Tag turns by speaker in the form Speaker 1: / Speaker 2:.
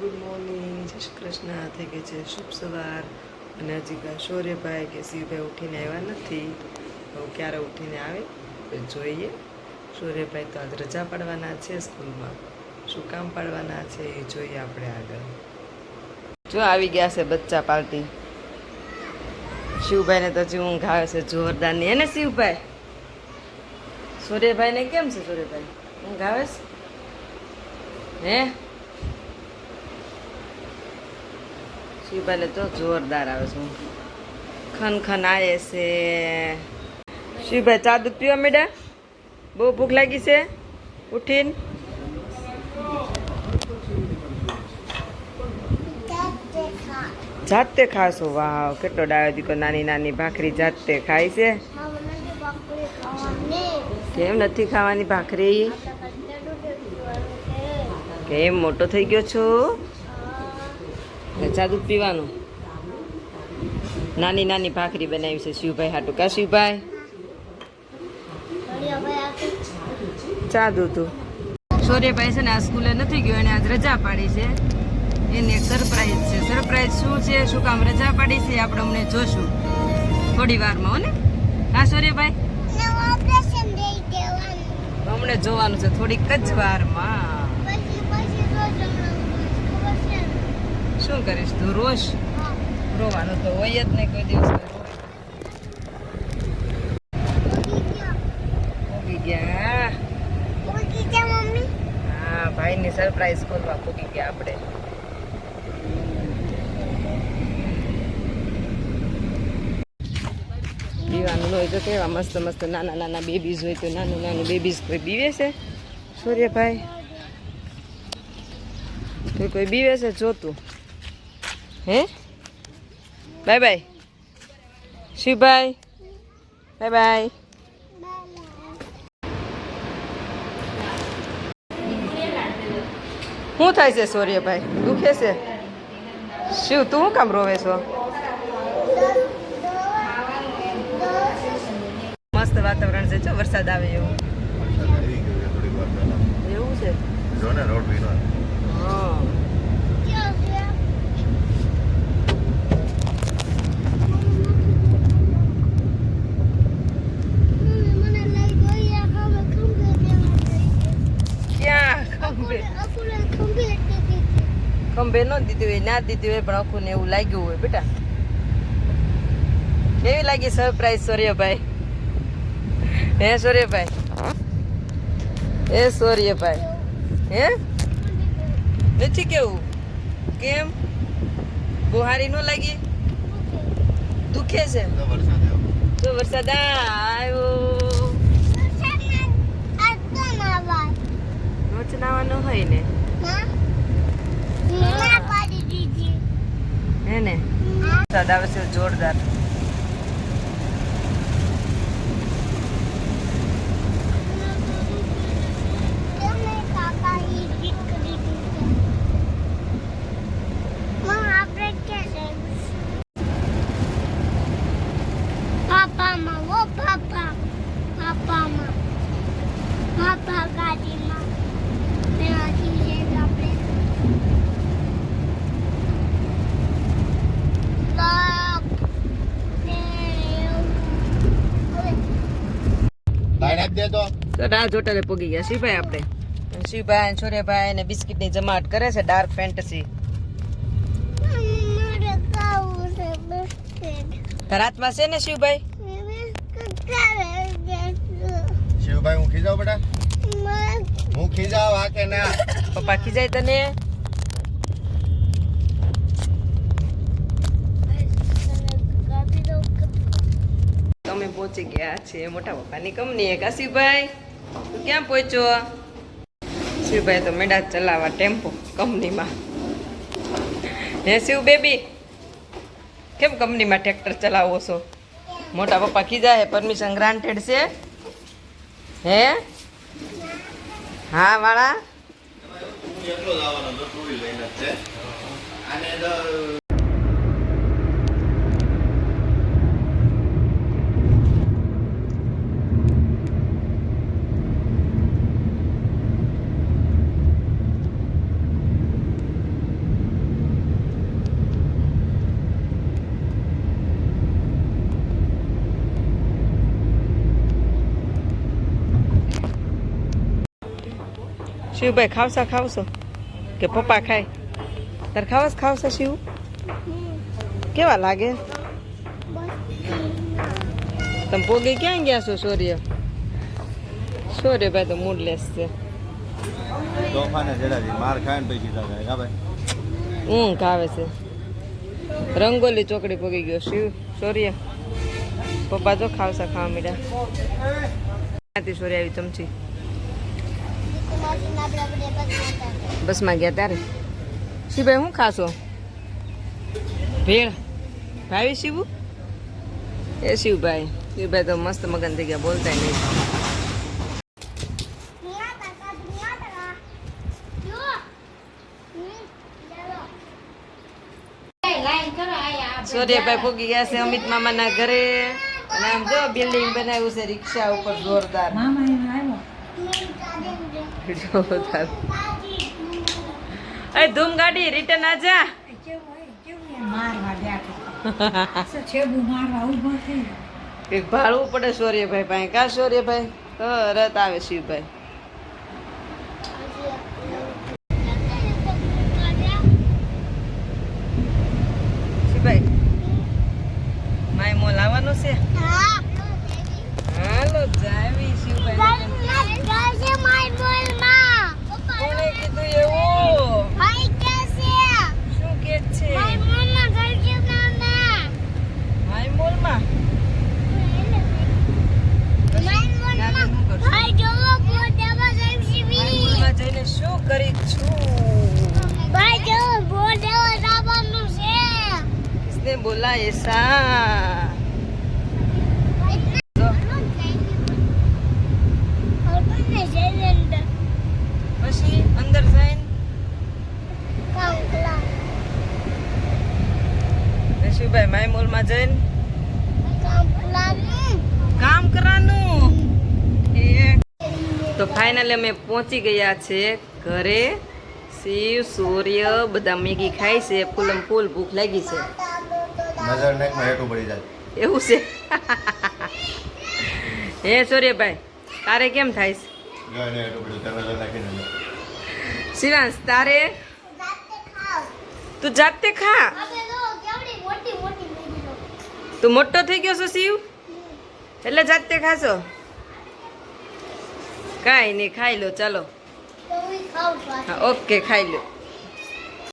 Speaker 1: Good morning, જય શ્રી કૃષ્ણ. થઈ ગઈ છે શુભ સવાર. અને હજી કાંઈ શૌર્યભાઈ કે શિવભાઈ ઉઠીને આવ્યા નથી. તો ક્યારે ઉઠીને આવે? જોઈએ. શૌર્યભાઈ તો આજ રજા પાડવાના છે સ્કૂલમાં. શું કામ પાડવાના છે એ જોઈએ આપણે આગળ. જો આવી ગયા છે બચ્ચા પાર્ટી. શિવભાઈને તો હજી ઊંઘ આવે છે જોરદારની. એને શિવભાઈ? સૂર્યભાઈને કેમ છે સૂર્યભાઈ ઊંઘ આવે છે? હે? શિવભાઈને તો જોરદાર આવે છે. ખન ખન આવે છે શિવભાઈ ચા દૂધ પીવા મેડા બહુ ભૂખ લાગી છે? ઉઠીને? જાતે ખાશો? વાવ, કેટલો ડાયો દીકો નાની નાની ભાખરી જાતે ખાય છે. કેમ નથી ખાવાની ભાખરી? કેમ મોટો થઈ ગયો છો? ચા દૂધ પીવાનું. નાની નાની ભાખરી બનાવી છે શિવભાઈ હાટુ. કા શિવભાઈ? ચા દૂધ સૂર્યભાઈ છે ને આ સ્કૂલે નથી ગયો એને આજ રજા પાડી છે. એની એક સરપ્રાઈઝ છે. સરપ્રાઈઝ શું છે? શું કામ રજા પાડી છે? આપણે અમને જોશું. થોડી વારમાં હો ને? હા સૂર્યભાઈ અમને જોવાનું છે થોડીક જ વારમાં. શું કરીશ તું રોશ રોવાનું તો હોય જ નહીં કોઈ દિવસ. પૂગી ગયા. હા ભાઈની સરપ્રાઈઝ ખોલવા પૂગી ગયા આપણે. પીવાનું હોય તો કેવા મસ્ત મસ્ત નાના નાના બેબીઝ હોય તો નાનું નાનું બેબીઝ કોઈ બીવે છે? સૂર્યભાઈ કોઈ કોઈ બીવે છે? જોતું હે? Bye bye. Shivbhai. Bye bye. શું થાય છે સૂર્યભાઈ? દુખે છે? શિવ તું શું કામ રોવે છો? મસ્ત વાતાવરણ છે જો વરસાદ આવે એવું. એવું છે? હા. ખંભે ન દીધી હોય ના દીધી હોય પણ આખું ને એવું લાગ્યું હોય બેટા. કેવી લાગી સરપ્રાઈઝ સૂર્યભાઈ? હે સૂર્યભાઈ? હે સૂર્યભાઈ? હે? નથી કેવું? કેમ? બુહારી ન લાગી? દુખે છે? તો વરસાદ આવ્યો. રોજ નાવાનો હોય ને હે ને વરસાદ આવે છે જોરદાર. તો હોટલે જોટાલે પોગી ગયા. શિવભાઈ આપણે. શિવભાઈ છોરેભાઈ ને બિસ્કિટની જમાટ કરે છે ડાર્ક ફેન્ટસી
Speaker 2: બિસ્કિટ
Speaker 1: રાતમાં છે ને શિવભાઈ
Speaker 2: બિસ્કિટ
Speaker 3: શિવભાઈ હું ખીજાવ બેટા? હું ખીજાવ આ કે ના?
Speaker 1: પપ્પા ખીજાય તને? તમે પહોંચી ગયા છે મોટા પપ્પાની કંપની એક શિવભાઈ તું ક્યાં પહોંચ્યો? શિવભાઈ તો મેડા ચલાવવા ટેમ્પો કંપનીમાં. હે શિવ બેબી, કેમ કંપનીમાં ટ્રેક્ટર ચલાવો છો? મોટા પપ્પા કીધા હે, પરમિશન ગ્રાન્ટેડ છે. હે? હા, વાળા
Speaker 3: હું એકલો જ આવવાનો તો ટુ વ્હીલ લઈને જ છે આને તો
Speaker 1: શિવભાઈ ખાવસા ખાવશો કે પપ્પા ખાય? તાર ખાવસ ખાવશે શિવ? કેવા લાગે? તમે પોગે ક્યાં ગયા છો સૂર્ય? ભાઈ તો મૂડલેસ છે. ઊંઘ આવે છે. રંગોલી ચોકડી પોગી ગયો શિવ સૂર્ય. પપ્પા જો ખાવસા ખાવા મીડા ક્યાંથી સૂર્ય આવી ચમચી? બસમાં ગયા ત્યારે શિવભાઈ શું ખાશો ભેળ ભાવી શિવું એ શિવભાઈ શિવભાઈ તો મસ્ત મગન થઈ ગયા બોલતા નહીં સૂર્યભાઈ પૂગી ગયા છે અમિત મામાના ઘરે અને આમ જો બિલ્ડિંગ બનાવ્યું છે રિક્ષા ઉપર જોરદાર જોરદાર એ ધૂમ ગાડી રિટર્ન આ એક ભાડવું પડે સૂર્યભાઈ પાસે. કા સૂર્યભાઈ તરત આવે શિવભાઈ માય મોલ આવવાનું છે હાલો જાવી શિવભાઈ કોણે કીધું એવું શું કે છે માય મોલમાં માય મોલમાં જઈને શું કરી છું બોલા એસા. પછી અંદર જઈને? શિવભાઈ માય મોલ જઈને? કામ કરવાનું? તો ફાઇનલી અમે પહોંચી ગયા છે ઘરે. શિવ, સૂર્ય, બધા મેગી ખાય છે. ફૂલમ ફૂલ ભૂખ લાગી છે.
Speaker 3: નજર નાખમાં હેઠું પડી જાય.
Speaker 1: એવું છે. હે સૂર્યભાઈ તારે કેમ થાય છે? શિવાંશ તારે? તું જાતે ખા. તું મોટો થઈ ગયો છો શિવ? એટલે જાતે ખાશો? કાંઈ નહીં ખાઈ લો ચાલો. ઓકે ખાઈ લો.